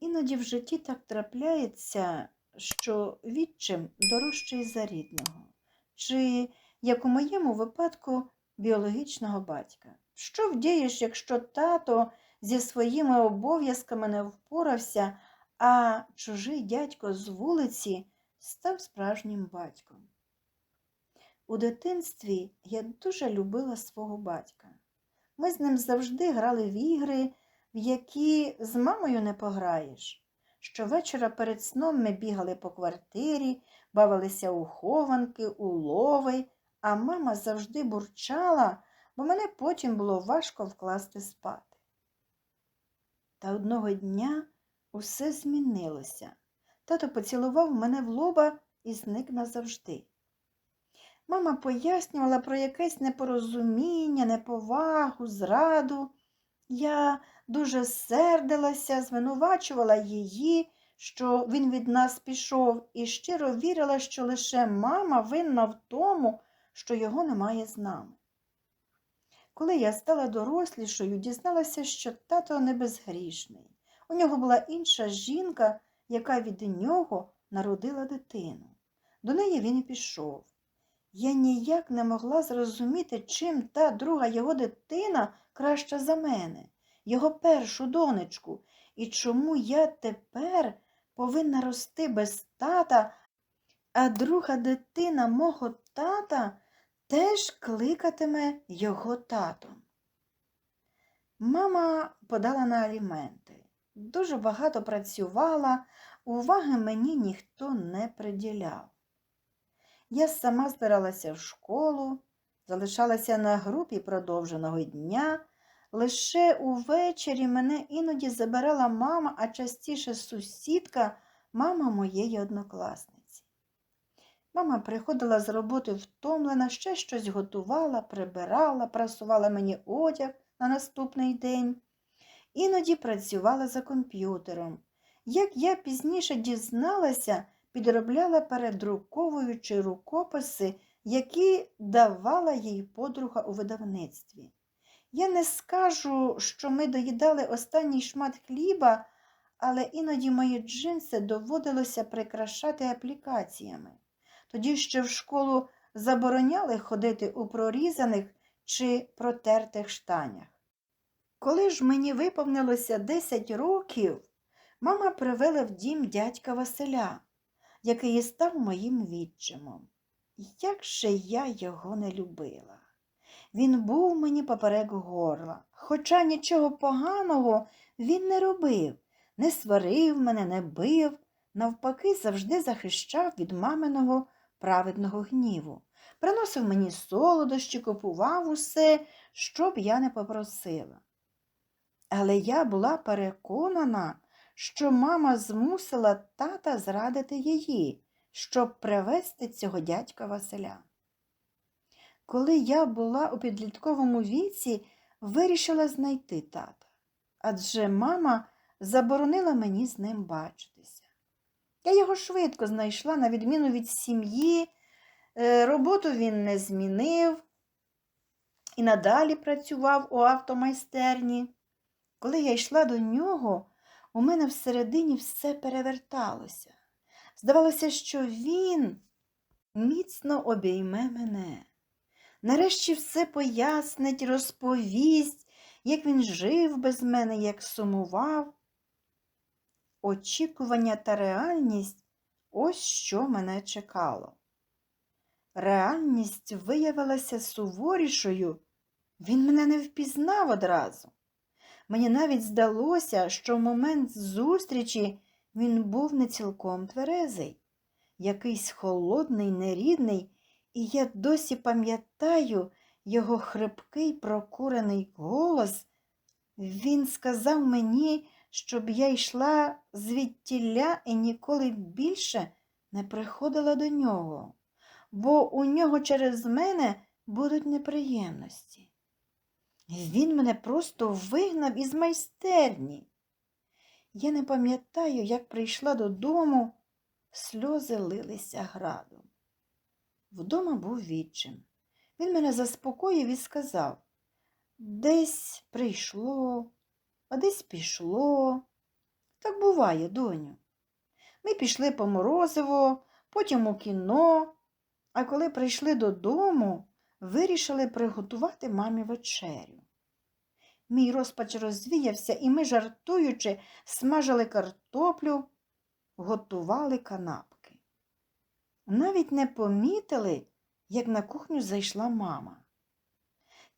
Іноді в житті так трапляється, що відчим дорожчий за рідного, чи, як у моєму випадку, біологічного батька. Що вдієш, якщо тато зі своїми обов'язками не впорався, а чужий дядько з вулиці став справжнім батьком? У дитинстві я дуже любила свого батька. Ми з ним завжди грали в ігри, в які з мамою не пограєш. Щовечора перед сном ми бігали по квартирі, бавилися у хованки, у лови, а мама завжди бурчала, бо мене потім було важко вкласти спати. Та одного дня усе змінилося. Тато поцілував мене в лоба і зник назавжди. Мама пояснювала про якесь непорозуміння, неповагу, зраду. Я дуже сердилася, звинувачувала її, що він від нас пішов, і щиро вірила, що лише мама винна в тому, що його немає з нами. Коли я стала дорослішою, дізналася, що тато не безгрішний. У нього була інша жінка, яка від нього народила дитину. До неї він і пішов. Я ніяк не могла зрозуміти, чим та друга його дитина краща за мене, його першу донечку, і чому я тепер повинна рости без тата, а друга дитина мого тата теж кликатиме його татом. Мама подала на аліменти. Дуже багато працювала, уваги мені ніхто не приділяв. Я сама збиралася в школу, залишалася на групі продовженого дня. Лише увечері мене іноді забирала мама, а частіше сусідка, мама моєї однокласниці. Мама приходила з роботи втомлена, ще щось готувала, прибирала, прасувала мені одяг на наступний день. Іноді працювала за комп'ютером. Як я пізніше дізналася, підробляла передруковуючи рукописи, які давала їй подруга у видавництві. Я не скажу, що ми доїдали останній шмат хліба, але іноді мої джинси доводилося прикрашати аплікаціями. Тоді ще в школу забороняли ходити у прорізаних чи протертих штанях. Коли ж мені виповнилося 10 років, мама привела в дім дядька Василя який і став моїм відчимом. Як же я його не любила. Він був мені поперек горла, хоча нічого поганого він не робив, не сварив мене, не бив, навпаки, завжди захищав від маминого праведного гніву. Приносив мені солодощі, купував усе, що б я не попросила. Але я була переконана, що мама змусила тата зрадити її, щоб привезти цього дядька Василя. Коли я була у підлітковому віці, вирішила знайти тата, адже мама заборонила мені з ним бачитися. Я його швидко знайшла, на відміну від сім'ї, е, роботу він не змінив і надалі працював у автомайстерні. Коли я йшла до нього, у мене всередині все переверталося. Здавалося, що він міцно обійме мене. Нарешті все пояснить, розповість, як він жив без мене, як сумував. Очікування та реальність ось що мене чекало. Реальність виявилася суворішою, він мене не впізнав одразу. Мені навіть здалося, що в момент зустрічі він був не цілком тверезий, якийсь холодний, нерідний, і я досі пам'ятаю його хрипкий прокурений голос. Він сказав мені, щоб я йшла звідтіля і ніколи більше не приходила до нього, бо у нього через мене будуть неприємності. Він мене просто вигнав із майстерні. Я не пам'ятаю, як прийшла додому, сльози лилися градом. Вдома був відчим. Він мене заспокоїв і сказав десь прийшло, а десь пішло. Так буває, доню. Ми пішли по морозиво, потім у кіно, а коли прийшли додому, вирішили приготувати мамі вечерю. Мій розпач розвіявся, і ми, жартуючи, смажили картоплю, готували канапки. Навіть не помітили, як на кухню зайшла мама.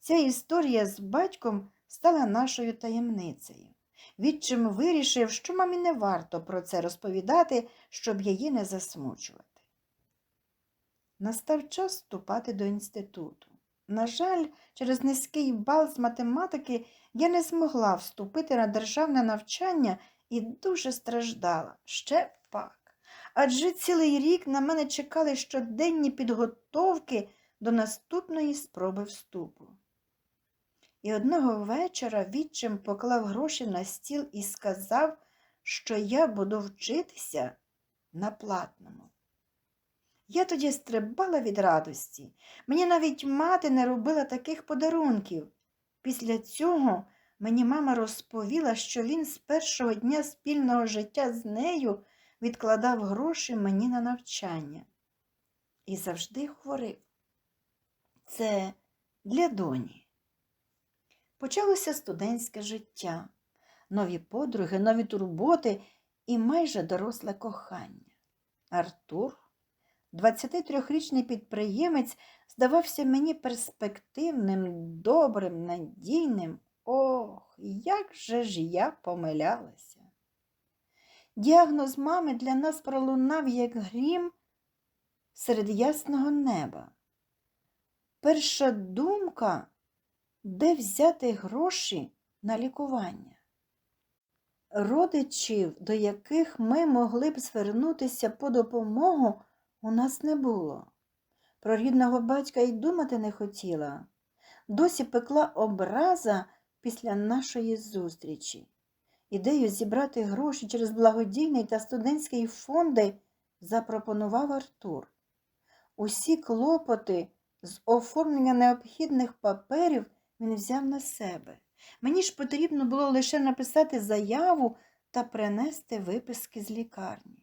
Ця історія з батьком стала нашою таємницею. Відчим вирішив, що мамі не варто про це розповідати, щоб її не засмучувати. Настав час вступати до інституту. На жаль, через низький бал з математики я не змогла вступити на державне навчання і дуже страждала. Ще. Адже цілий рік на мене чекали щоденні підготовки до наступної спроби вступу. І одного вечора відчим поклав гроші на стіл і сказав, що я буду вчитися на платному. Я тоді стрибала від радості. Мені навіть мати не робила таких подарунків. Після цього мені мама розповіла, що він з першого дня спільного життя з нею відкладав гроші мені на навчання. І завжди говорив це для доні. Почалося студентське життя, нові подруги, нові турботи і майже доросле кохання. Артур, 23-річний підприємець, здавався мені перспективним, добрим, надійним. Ох, як же ж я помилялася. Діагноз мами для нас пролунав, як грім серед ясного неба. Перша думка де взяти гроші на лікування. Родичів, до яких ми могли б звернутися по допомогу, у нас не було. Про рідного батька й думати не хотіла. Досі пекла образа після нашої зустрічі. Ідею зібрати гроші через благодійний та студентський фонди запропонував Артур. Усі клопоти з оформлення необхідних паперів він взяв на себе. Мені ж потрібно було лише написати заяву та принести виписки з лікарні.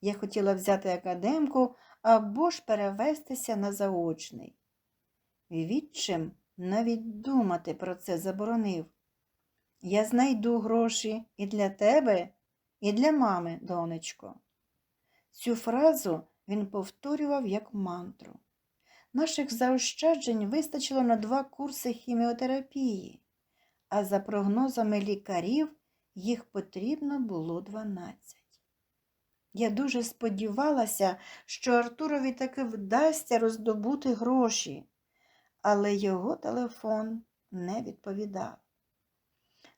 Я хотіла взяти академку або ж перевестися на заочний. Відчим навіть думати про це заборонив. Я знайду гроші і для тебе, і для мами, донечко. Цю фразу він повторював як мантру. Наших заощаджень вистачило на два курси хіміотерапії, а за прогнозами лікарів їх потрібно було 12. Я дуже сподівалася, що Артурові таки вдасться роздобути гроші, але його телефон не відповідав.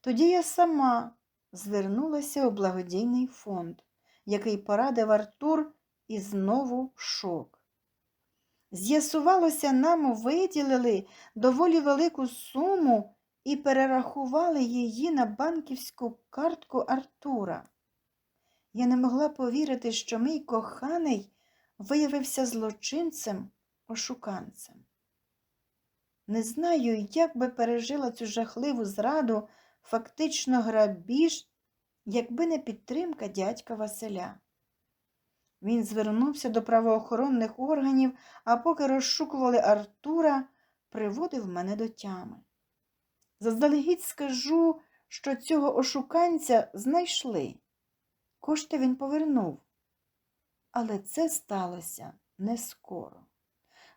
Тоді я сама звернулася у благодійний фонд, який порадив Артур, і знову шок. З'ясувалося, нам виділили доволі велику суму і перерахували її на банківську картку Артура. Я не могла повірити, що мій коханий виявився злочинцем, ошуканцем. Не знаю, як би пережила цю жахливу зраду, фактично грабіж, якби не підтримка дядька Василя. Він звернувся до правоохоронних органів, а поки розшукували Артура, приводив мене до тями. Заздалегідь скажу, що цього ошуканця знайшли. Кошти він повернув. Але це сталося не скоро.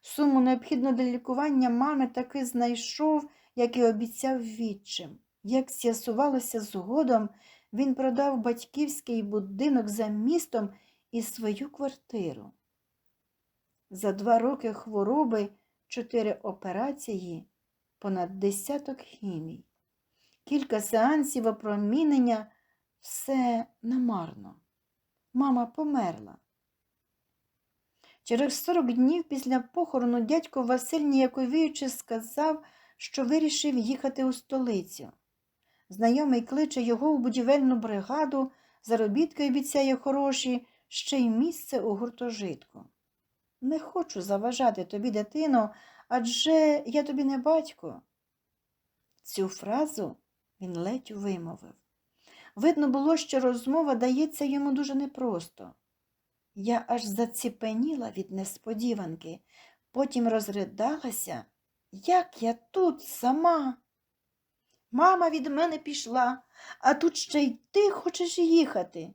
Суму необхідну для лікування мами таки знайшов, як і обіцяв відчим. Як з'ясувалося згодом, він продав батьківський будинок за містом і свою квартиру. За два роки хвороби чотири операції, понад десяток хімій, кілька сеансів опромінення все намарно. Мама померла. Через 40 днів після похорону дядько Василь ніяковіючи сказав, що вирішив їхати у столицю. Знайомий кличе його у будівельну бригаду, заробітки обіцяє хороші, ще й місце у гуртожитку. Не хочу заважати тобі, дитино, адже я тобі не батько. Цю фразу він ледь вимовив. Видно було, що розмова дається йому дуже непросто. Я аж заціпеніла від несподіванки, потім розридалася, як я тут сама. Мама від мене пішла, а тут ще й ти хочеш їхати.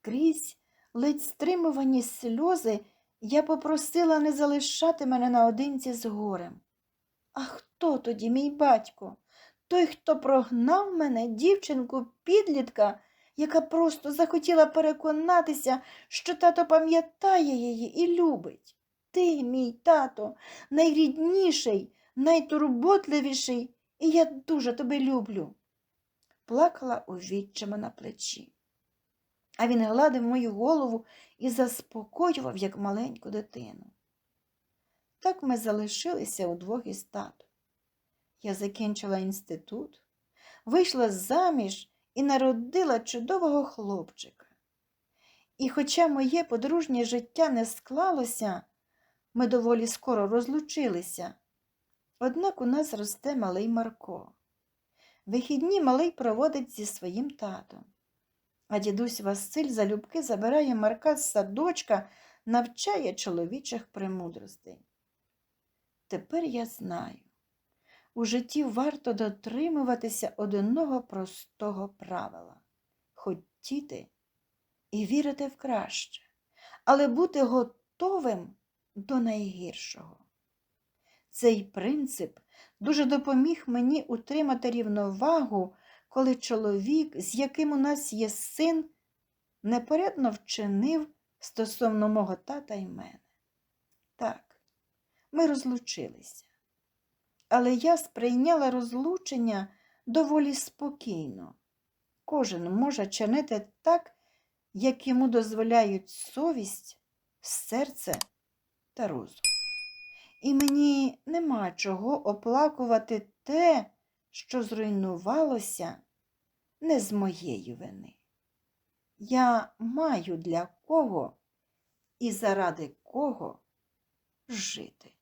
Крізь ледь стримувані сльози я попросила не залишати мене наодинці з горем. А хто тоді мій батько? Той, хто прогнав мене, дівчинку, підлітка, яка просто захотіла переконатися, що тато пам'ятає її і любить. Ти, мій тато, найрідніший, найтурботливіший, і я дуже тебе люблю. Плакала у відчима на плечі. А він гладив мою голову і заспокоював, як маленьку дитину. Так ми залишилися удвох із татом. Я закінчила інститут, вийшла заміж і народила чудового хлопчика. І хоча моє подружнє життя не склалося, ми доволі скоро розлучилися. Однак у нас росте малий Марко. Вихідні малий проводить зі своїм татом. А дідусь Василь залюбки забирає Марка з садочка, навчає чоловічих премудростей. Тепер я знаю, у житті варто дотримуватися одного простого правила хотіти і вірити в краще, але бути готовим до найгіршого. Цей принцип дуже допоміг мені утримати рівновагу, коли чоловік, з яким у нас є син, непорядно вчинив стосовно мого тата і мене. Так, ми розлучилися. Але я сприйняла розлучення доволі спокійно. Кожен може чинити так, як йому дозволяють совість, серце та розум. І мені нема чого оплакувати те, що зруйнувалося не з моєї вини. Я маю для кого і заради кого жити.